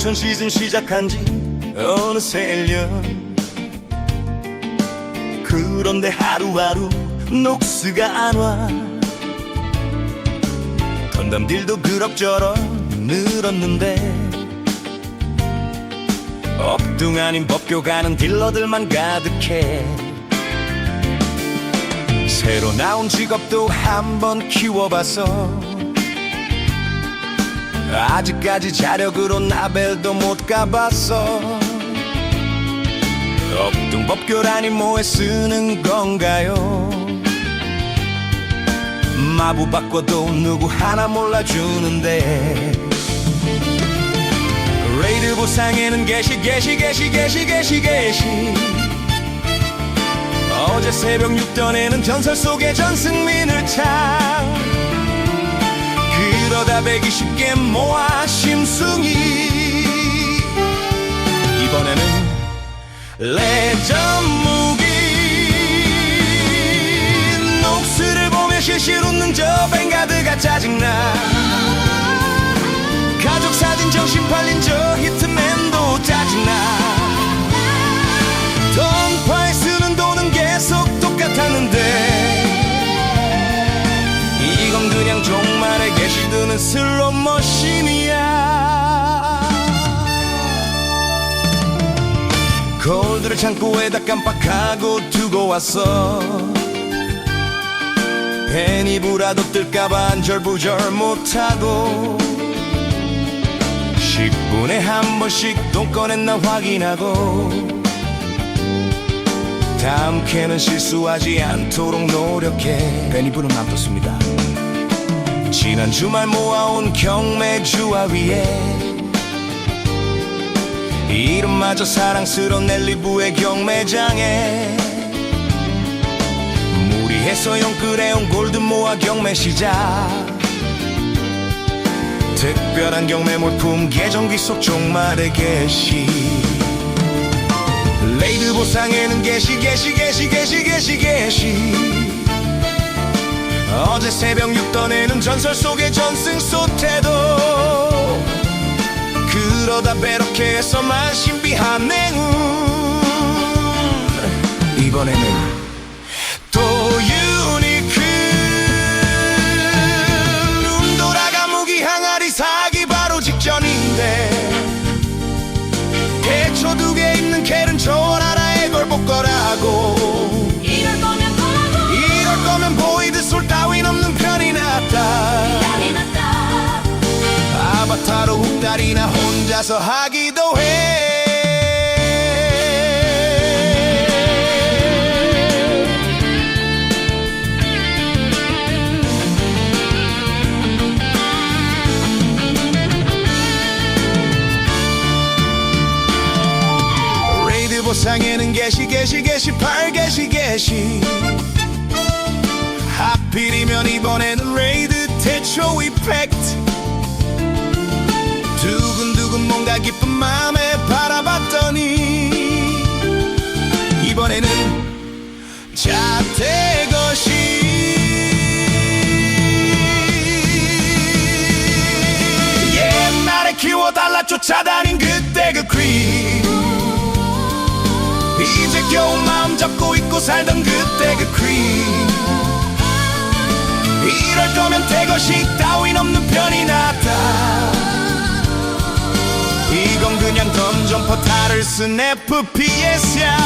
중천 시즌 시작한 지 어느새 1년. 그런데 하루하루 녹수가 안와. 건담들도 그럭저럭 늘었는데 업둥 아닌 법교 가는 딜러들만 가득해. 새로 나온 직업도 한번 키워봤어 아직까지 자력으로 나벨도 못 가봤어. 업둥 법교라니 뭐에 쓰는 건가요? 마부 바꿔도 누구 하나 몰라주는데. 레이드 보상에는 계시 계시 계시 계시 계시 계시. 어제 새벽 6던에는 전설 속의 전승민을 창 그러다 120개 모아 심승이. 이번에는 레전 무기. 녹스를 보며 실실 웃는 저 뱅가드가 짜증나. 가족 사진 정신 팔린 저 창고에다 깜빡하고 두고 왔어. penny부라도 뜰까봐 안절부절 못하고 10분에 한 번씩 돈 꺼냈나 확인하고 다음 캐는 실수하지 않도록 노력해. penny부는 맘떴습니다. 지난 주말 모아온 경매주화 위에 이름마저 사랑스러운 넬리부의 경매장에 무리해서 영끌해온 골드 모아 경매 시작. 특별한 경매 몰품 계정기 속 종말의 계시. 레이드 보상에는 계시 계시 계시 계시 계시 계시. 어제 새벽 6던에는 전설 속의 전승 소태도 배럭해 해서만 신비한 내운. 이번에는 또 유니크. 눈 돌아가 무기 항아리 사기 바로 직전인데 대초 두 개 있는 켈은 저 나라의 걸복 거라고 혼자서 하기도 해. 보상에는 계시 계시 계시 팔 계시 계시. 하필이면 이번에는 레이드 태초 이펙트 기쁜 마음에 바라봤더니 이번에는 자태것이 옛날에 키워달라 쫓아다닌 그때 그퀸 이제 겨우 마음 잡고 있고 살던 그때 그퀸 이럴 거면 대거식 따윈 없는 편이 그냥 던전 포탈을 쓴 FPS야.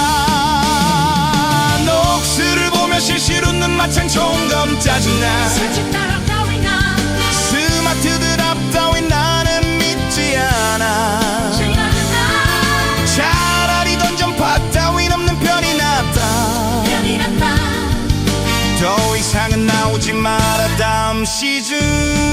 녹스를 보며 실실 웃는 마창 총검 짜증나. 스마트들 앞 따윈 나는 믿지 않아. 차라리 던전파 따윈 없는 편이 낫다. 더 이상은 나오지 마라 다음 시즌